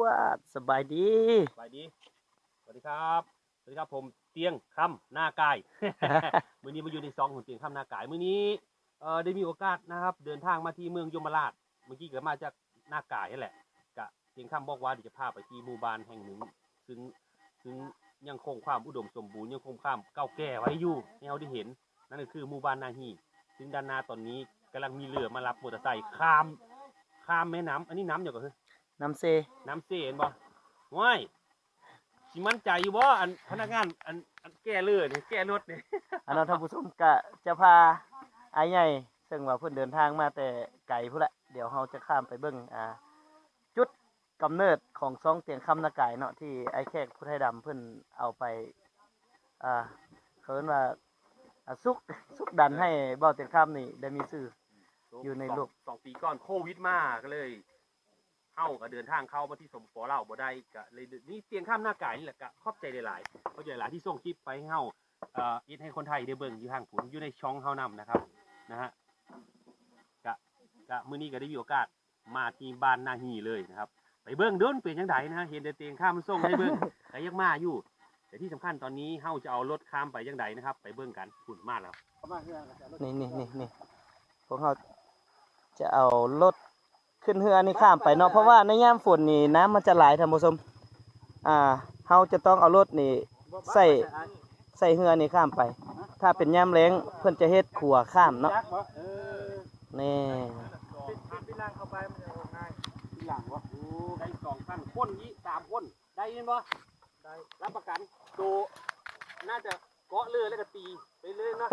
วดสบายดีสบายดี สวัสดีครับ สวัสดีครับผมเตียงคำหน้ากาย มื้อนี้มาอยู่ในซองของเตียงคำหน้ากาย มื้อนี้เอ่อได้มีโอกาสนะครับ เดินทางมาที่เมืองยมราช เมื่อกี้ก็มาจากหน้ากายนั่นแหละกะเตียงคำบอกว่าเดี๋ยวจะพาไปที่หมู่บ้านแห่งหนึ่ง ซึ่งซึ่งยังคงความอุดมสมบูรณ์ยังคงความเก่าแก่ไว้อยู่ให้เราได้เห็น นั่นก็คือหมู่บ้านนาฮีซึ่งด้านหน้าตอนนี้กำลังมีเรือมารับมอเตอร์ไซค์ข้ามข้ามแม่น้ำอันนี้น้ำอย่างก็คือ น้ำเซ น้ำเสียเห็นบ่ว้ายสิมั่นใจอยู่บ่อันพนักงานอันอันแก้เรือนี่แก้รถนี่อันนั้นท่านผู้ชมกะจะพาไอ้ใหญ่ซึ่งว่าเพิ่นเดินทางมาแต่ไกลพุ่นละเดี๋ยวเราจะข้ามไปเบิ่งอ่าจุดกำเนิดของซองเตียงคำนากายเนาะที่ไอ้แขกผู้ไทยดำเพิ่นเอาไปอ่าเขาเรียกว่าอ่าซุกซุกดันให้เบ้าเตียงคำนี่ได้มีชื่อ อยู่ในโลก สองสองปีก่อนโควิดมาก็เลย เข้าก็เดินทางเข้ามาที่สมปลาบ่ได้ก็เลยนี่เตียงข้ามหน้ากายนี่แหละก็ขอบใจหลายๆขอบใจหลายที่ส่งคลิปไปให้เฮาเอ่ออีทให้คนไทยได้เบิ่งอยู่ทางผุนอยู่ในช่องเฮานํนะครับนะฮะกะกะมื้อนี้ก็ได้มีโอกาสมาที่บ้านนาฮีเลยนะครับไปเบิ่งเด้นเป็นจังไดนะฮะเห็นแต่เตียงข้ามมันส่งให้เบิ่งแต่ยังมาอยู่ แต่ที่สำคัญตอนนี้เฮาจะเอารถข้ามไปจังไดนะครับ ไปเบิ่งกันฝุ่นมากแล้วนี่นี่นี่นี่พวกเราจะเอารถ ขึ้นเรือนี่ข้ามไปเนาะเพราะว่าในยามฝนนี่น้ำมันจะไหลท่านผู้ชมอ่าเฮาจะต้องเอารถนี่ใส่ใส่เรือนี่ข้ามไป ถ้าเป็นยามแล้งเพิ่นจะเฮ็ดขัวข้ามเนาะนี่ที่ล่างเข้าไปมันจะง่ายที่ล่างวะโอ้ได้สองพันคนยี่สามคนได้ยินบ่ได้รับประกันโตน่าจะเกาะเรือแล้วก็ตีไปเรื่อยเนาะ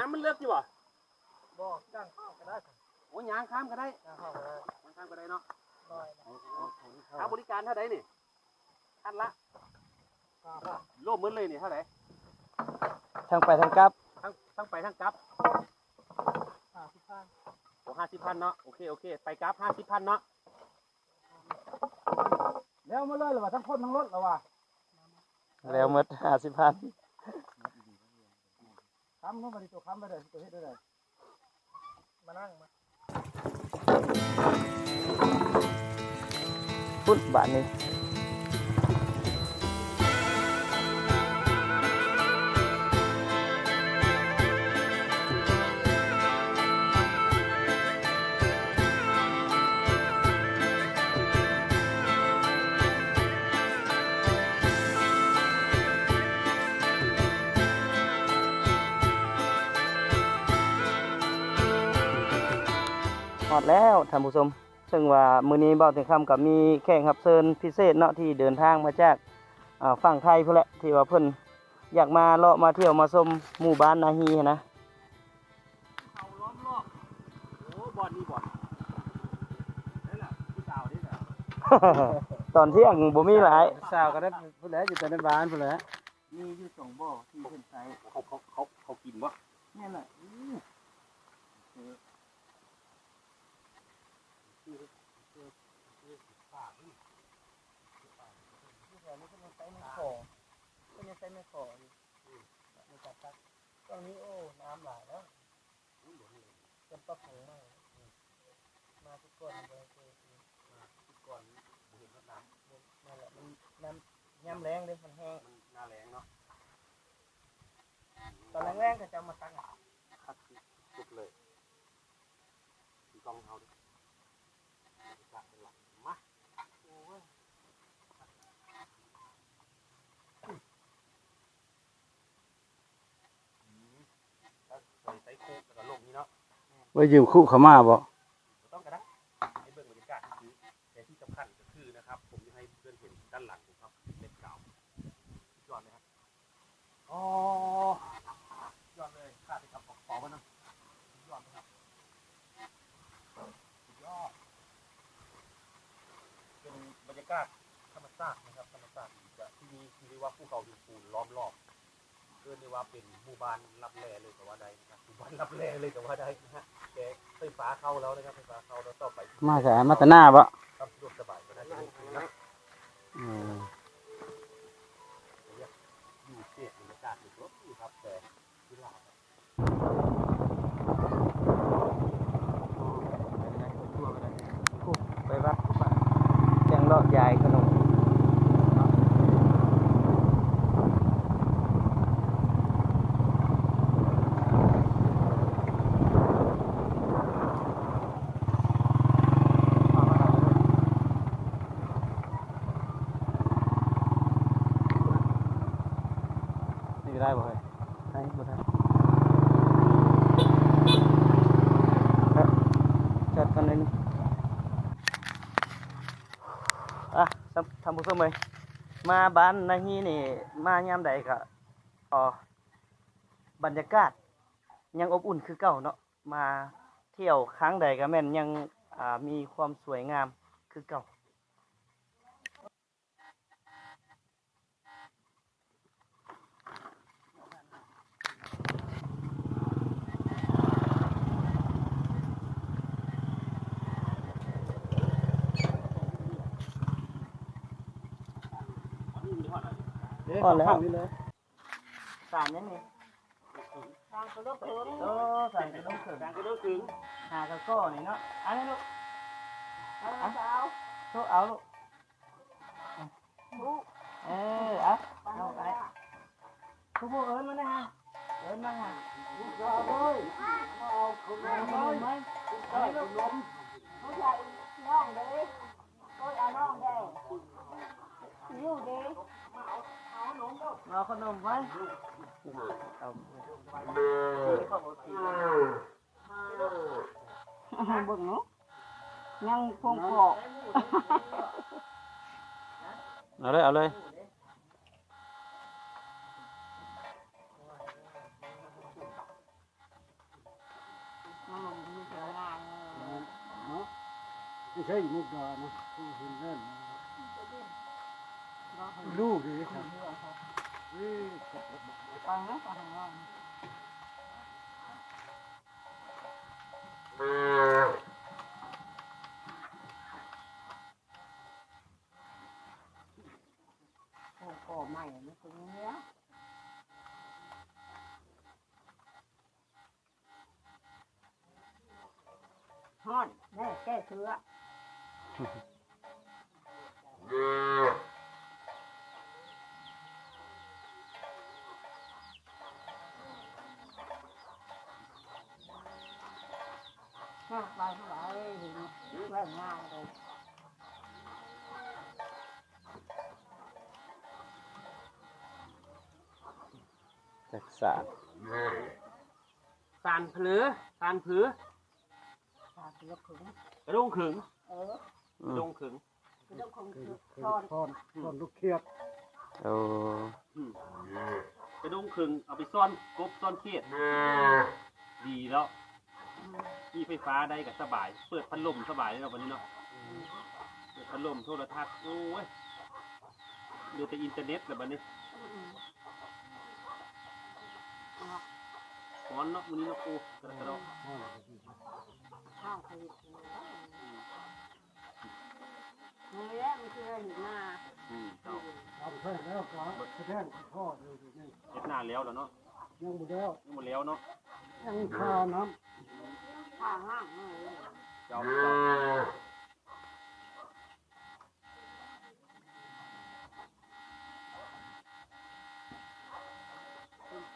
น้ำมันเลิกอยู่บ่บ่จ้างข้าวก็ได้ครับ โอ้ยางข้ามก็ได้จ้างข้าวก็ได้ยางข้ามก็ได้เนาะน้อยนะค่าบริการเท่าไหร่นี่อันละข้าวก็โลบหมือเลยนี่เท่าไหร่ทางไปทางกลับทั้งทั้งไปทั้งกลับห้าสิบห้าโอ้ห้าสิบพันเนาะ โอเคโอเค ไปกลับห้าสิบพันเนาะ แล้วมาเลยเหรอวะทั้งคนทั้งรถเหรอวะแล้วหมด50,000ค้ำเข้ามาดิตัวค้ำไปเลยตัวเฮ็ดได้เลยมานั่งมา พุทธบาทนี้ ดแล้วท่านผู้ชมซึ่งว่ามื้อนี้เบาถึงคำกับมีแขกรับเชิญพิเศษเนาะที่เดินทางมาจากอ่าฝั่งไทยพุ่นแหละที่ว่าเพิ่นอยากมาเลาะมาเที่ยวมาชมหมู่บ้านนาฮีหั้นนะเขาล้อมรอบโอ้บอลนี่บอลนี่แหละพี่สาวนี่แหละตอนเที่ยงบ่มีหลายสาวก็ได้ผู้แล้วอยู่แต่ในบ้านผู้แล้ว มีอยู่สองบ่อที่เพิ่นใช้ เขาเขาเขาเขากินวะ นี่แหละ ตอนนี้โอ้ น้ำหลายแล้วจนปะผงมากมาทุกคนเลยคือทุกก่อนบ่เห็นน้ำนั่นแหละมันน้ำย่ำแรงเลยมันแห้งมันหน้าแรงเนาะตอนแรกๆก็จะเอามาตั้งอะคัดสุดเลยดูกล้องเอาดิกะเป็นหลักมาโอ้ยอืมแล้วใส่ใส่โคกแล้วก็ลงนี่เนาะ ไว้ยืมคู่เขามาบ่ต้องกันนะให้เบิ่งบรรยากาศคือแต่ที่สำคัญก็คือนะครับ ผมจะให้เพื่อนเห็นด้านหลังผมครับเล็บเก่าสุดยอดเลยครับอ๋อสุดยอดเลยข้าไปกับขอมานะสุดยอดเลยครับสุดยอดเป็นบรรยากาศธรรมชาตินะครับธรรมชาติจะที่นี่ที่เรียกว่าภูเขาหินปูนล้อมรอบ เรียกได้ว่าเป็นหมู่บ้านรับแลเลยก็ว่าได้นะครับหมู่บ้านรับแลเลยก็ว่าได้นะฮะแกไฟฟ้าเข้าแล้วนะครับไฟฟ้าเข้าแล้วต่อไปมาแสมาแต่หน้าบ่ครับสะดวกสบายก็น่าจะดีนะอืม ได้บ่เฮ้ยได้บ่ได้จอดกันเลยอะทำผู้ชมไลยมาบ้านนาฮีนี่ มายามใดก็อ๋อบรรยากาศ ยังอบอุ่นคือเก่าเนาะมาเที่ยวครั้งใดก็แม่นยังมีความสวยงามคือเก่า พอแล้วนี่เลยสารยังนี่สารกระโดดเขิงโอ้สารกระโดดเขิงการกระโดดถึงหากระก้อนี่เนาะเอันนี้ลูกเอาเอาโชว์เอาลูกเออเอาเอาไปทุกพวกเอิญมานะฮะเอิญมาฮะเอาเลยเอาขนมไหมเอาขนมเขาใส่น้องเด้ก็เอาน้องได้อยู่เด้ เอาขนมไว้เอาเบิ่งเนาะยังคงกอกเอาเลยเอาเลยมันมีเสียงานเนาะไม่ใช่มุกดานะผู้เห็นนั่น ลูกดีครับเอ้ยฟังนะฟังว่าโอ้โหใหม่ไม่ถึงเนี้ยฮอนแม่แก้เชื้อ กสารสานเพลือสานผือตาเสียขึงกระดงขึงเออกระดงขึงคือต้องคงคือคือตอนพอนพอนลูกเขียดโอ้อืมกระดงขึงเอาไปซ่อนกบซ่อนเครียดดีแล้วมีไฟฟ้าได้ก็สบาย เปิดพัดลมสบายเลยเนาะวันนี้เนาะเปิดพัดลมโทรทัศน์โอ้ยดูแต่อินเทอร์เน็ตแบบนี้ ร้อนเนาะวันนี้เนาะโอ้กระดกข้าวคือนี่แหละมันคือเห็นหน้าอืมเอาทำใช่แล้วครับแสดงพ่อเลยนี่เฮ็ดหน้าแล้วแล้วเนาะยังบ่แล้วยังหมดแล้วเนาะยังคาน้ข้างล่างนี่เจ้าเ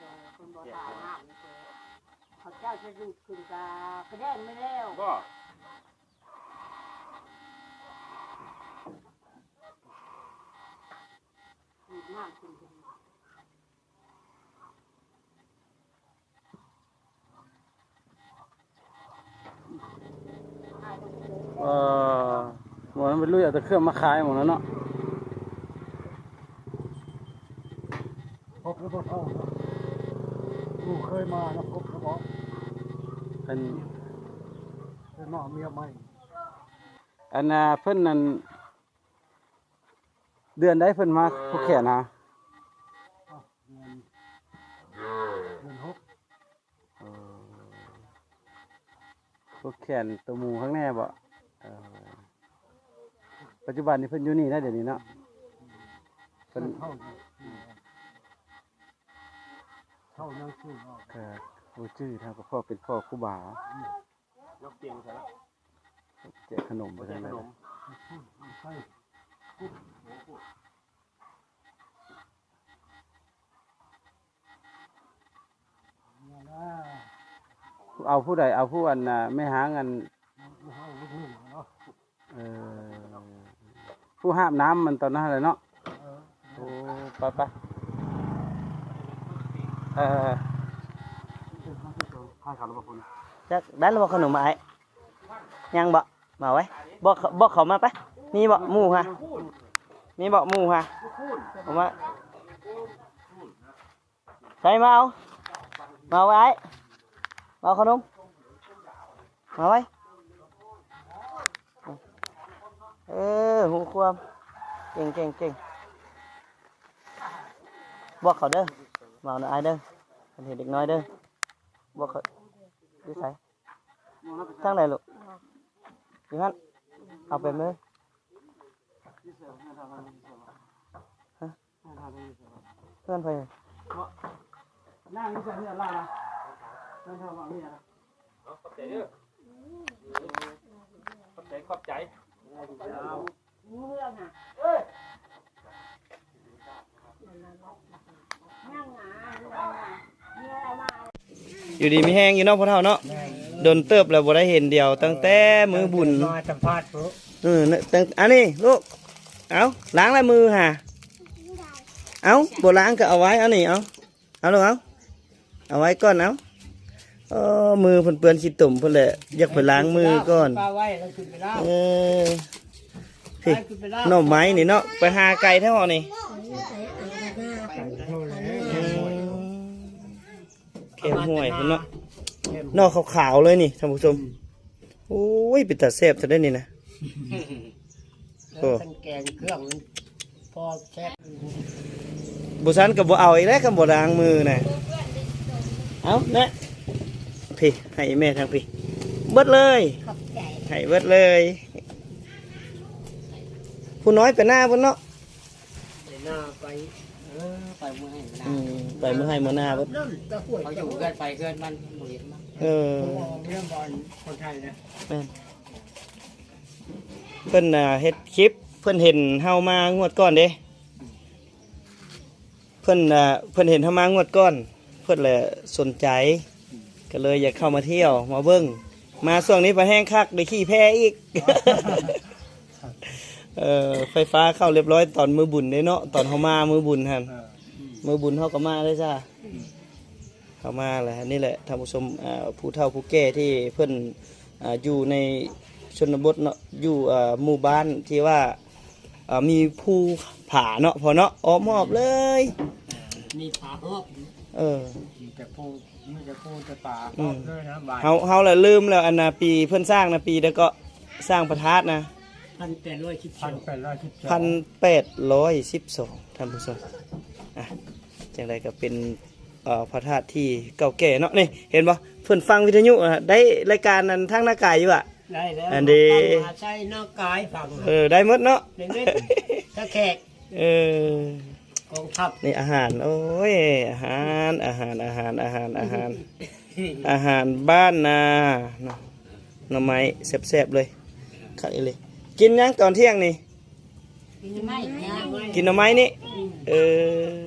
จ้าคนบ่ตายห้าว เจอเขาเจ้าจะดูดขึ้นกากระเด้งไม่แล้วก็ดูดน้ำขึ้นขึ้นให้ตรงนี้เออหมดนั้นเป็นลุยเอาแต่เครื่องมาขายหมดแล้วเนาะพบแล้วบ่เท่าเนาะลูกเคยมานะพบแล้วบ่ เป็นเคยมาเอาเมียใหม่อันน่ะเพิ่นนั่นเดือนได้เพิ่นมาผู้แขนฮะอะเดือนเดือนหกผู้แขนตัวหมูข้างแน่บ่เออปัจจุบันนี้เพิ่นอยู่นี่นะเดี๋ยวนี้เนาะเพิ่นเท่าอยู่เท่ายังชื่อว่าก็บ่ ชื่อเท่ากับพ่อเป็นพ่อครูบายกเตียงใช่ไหมแจกขนมไปแจทั้กงขนั้นนมใช่เนี่ยนะเอาผู้ใดเอาผู้อันน่ะไม่หาเงินไม่ให้ลูกหนึ่งเนาะเออผู้ห้ามน้ำมันตอนนั้นเลยเนาะ เออ โอ้ไปไปเออ ให้เขาแล้วบอกคุณจักได้แล้วบ่ขนมมาไอ้ยังบ่มาไว้บ่เขาบ่เขามาไปมีบาะหมูฮะมีบาะหมูฮะผมว่าใส่มาเอามาเอาไว้มาเอาขนมมาไว้เออหูความเก่งเก่งเก่งบอกเขาเด้อมาหน่อยเด้อเพิ่นเห็นเด็กน้อยเด้อบอกเขา ดูใส่ทางไหนลูกอยู่นั่นเอาไปเลยฮะเพื่อนไปนั่งนี่จะเพื่อนล่านะนั่งทำแบบนี้นะขอบใจเด้อขอบใจขอบใจเมื่อน่ะนั่งหนาดูเอาน่ะมี อะไรมาอยู่ดีมีแห้งอยู่เนาะพ่อเฒ่าเนาะโดนเติบแล้วบ่ได้เห็นเดียว ตั้งแต่มือบุญมาสัมภาษณ์ปุ๊บเออเนี่ยตั้งอันนี้ลูกเอาล้างลายมือหาเอาบ่ล้างก็เอาไว้เอานี่เอาเอาลูกเอาเอาไว้ก่อนเอาเออมือเพิ่นเปื้อนขี้ตุ่มเพิ่นแหละอยากไปล้างมือก่อนปลาไว้แล้วขึ้นไปล่าเออพี่ขึ้นไปล่าหน่อไม้นี่เนาะไปหาไก่เท่านี่ ข็มห่วยเพิ่นเนาะนอกขาวๆเลยนี่ท่านผู้ชมโอ้ยเป็นตาแซ่บซะได้นี่นะแล้วทั้งแกงเครื่องมันพอแซ่บบุษันกับบ่เอาอีกแล้วกับบ่ล้างมือน่ะเอานะพี่ให้แม่ทางพี่เบิดเลยขอบใจให้เบิดเลย ผู้น้อยไปหน้าพุ่นเนาะเดี๋ยวหน้าไปเออไปเมื่อไหร่ก็ได้อืมไปเมื่อให้เมื่อหน้าเบิดนั่นตะห่วยเขาอยู่เกินไปเกินมันบ่เห็นมั้งเออเรื่องบอลคนไทยนะแม่นเพิ่นน่ะเฮ็ดคลิป เพิ่นเห็นเฮามางวดก่อนเด้เพิ่นน่ะเพิ่นเห็นเฮามางวดก่อน เพิ่นแหละสนใจ ก็เลยอยากเข้ามาเที่ยว มาเบิ่งมาช่วงนี้ไปแห้งคักได้ขี่แพ้อีก เออไฟฟ้าเข้าเรียบร้อยตอนมือบุญได้เนาะตอนเฮามามือบุญหั่นมือบุญเฮาก็มาเลยจ้าเข้ามาแหละนี่แหละท่านผู้ชมอ่าผู้เฒ่าผู้แก่ที่เพิ่นอ่าอยู่ในชนบทเนาะอยู่อ่าหมู่บ้านที่ว่าอ่ามีภูผาเนาะพอเนาะออมหอบเลย มีปลาฮอบเออมีแต่ปูมีแต่ปูแต่ปลาอืฮอมบด้วยนะบ่ายเฮาเฮาละลืมแล้วอันน่ะปีเพิ่นสร้างนะปีแล้วก็สร้างพระธาตุนะ พันแปดร้อยสิบพันแปดร้อยสิบพันแปดร้อยสิบสองท่านผู้ชมอะจังไรก็เป็นเอ่อพระธาตุที่เก่าแก่เนาะนี่เห็นปะเพิ่นฟังวิทยุอะได้รายการนั้นทางหน้ากายอยู่อะ ได้แล้วอันนี้มาใช้นอกกายฝั่งเออได้หมดเนาะเด็กๆถ้าแขกเออ กองทัพนี่อาหาร โอ้ย อาหารอาหารอาหารอาหารอาหาร อาหารบ้านนาเนาะหน่อไม้แซ่บๆเลยขัดอีเลย กินยังตอนเที่ยงนี่ไม่เนี่ยกินหน่อไม้นี่ เออ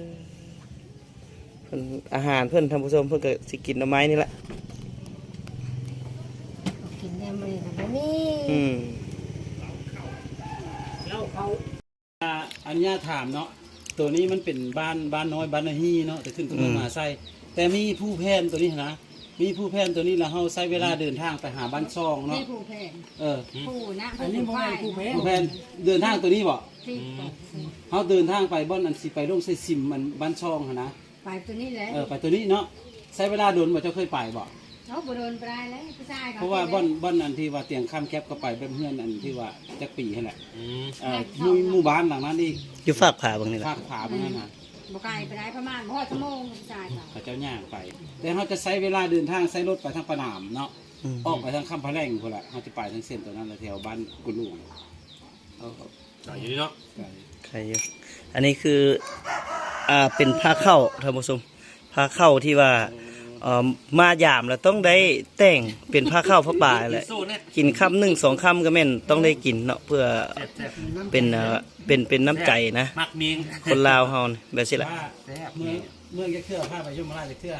เพิ่นอาหารเพื่อนท่านผู้ชมเพื่อนก็สิกินหน่อไม้นี่แหละกินได้มื้อนี้นี่อืมแล้วเขาอ่าอันญาถามเนาะตัวนี้มันเป็นบ้านบ้านน้อยบ้านนาฮีเนาะแต่ขึ้นกับเมืองมหาไซแต่มีผู้แพนตัวนี้นะ มีผู้แพนตัวนี้แล้วเฮาใช้เวลาเดินทางไปหาบ้านซองที่เนาะผู้แพนเออ ผู้นะอันนี้โมเมนผู้เพชรผู้แพนเดินทางตัวนี้บ่ที่เฮาเดินทางไปบ่อนอันสิไปลงใส่ซิมมันบ้านซองหั่นนะ ไปตัวนี้แหละเออไปตัวนี้เนาะใช้เวลาโดนบ่เจ้าเคยไปบ่ เขาบ่โดนปลายแล้วผู้ชายเพราะว่าบ่อนบ่อนอันที่ว่าเตียงข้ามแคบก็ไปเป็นเพื่อนอันที่ว่าจักปีนั่นแหละอืมเออหมู่หมู่บ้านหลังนั้นอีกอยู่ฝากผาบางนี่แหละภาคขวามันนั่นน่ะ บ่ไกลไปได้ประมาณบ่ฮอดชั่วโมงผู้ชายเขาเขาเจ้าย่างไป แต่เขาจะใช้เวลาเดินทางใช้รถไปทางปะหนามเนาะอืมออกไปทางคำพะแรงคนละเขาจะไปทางเส้นตัวนั้นแถวบ้านกุลุงเขาก็อะอยู่นี่เนาะไกลใครอยู่อันนี้คือ อ่าเป็นผ้าเข้าท่านผู้ชมผ้าเข้าที่ว่า เอ่อมายามแล้วต้องได้แต่งเป็นผ้าเข้าผ้าป่าแหละสู้เนี่ยกินคำหนึ่งสองคำก็แม่นต้องได้กินเนาะเพื่อเป็นเอ่อเป็นเป็นน้ำใจนะ มักเมียงคนลาวเฮานี่แบบสิละว่าเมื่อเมื่อจะเทื่อผ้าไปยุ่มราชจะเทื่อ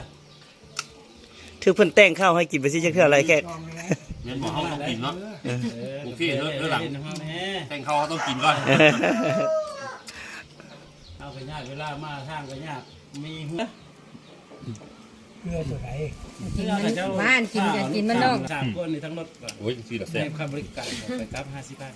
ถือเพิ่นแต่งข้าวให้กินไปสิจะคืออะไรแค่เงินบอกเขาต้องกินเนาะโอเคเด้อเด้อหลังเนแม่แต่งเขาเขาต้องกินก่อนเอาไปยากเวลามาทางก็ยากมี หัวเพื่อตัวไหนเพื่อกับเจ้าบ้านกินกันกินมันนอก สามคนในทั้งรถก่อนโอ้ยสีแบบในแซ่บค่าบริการไปกลับห้าสิบบาท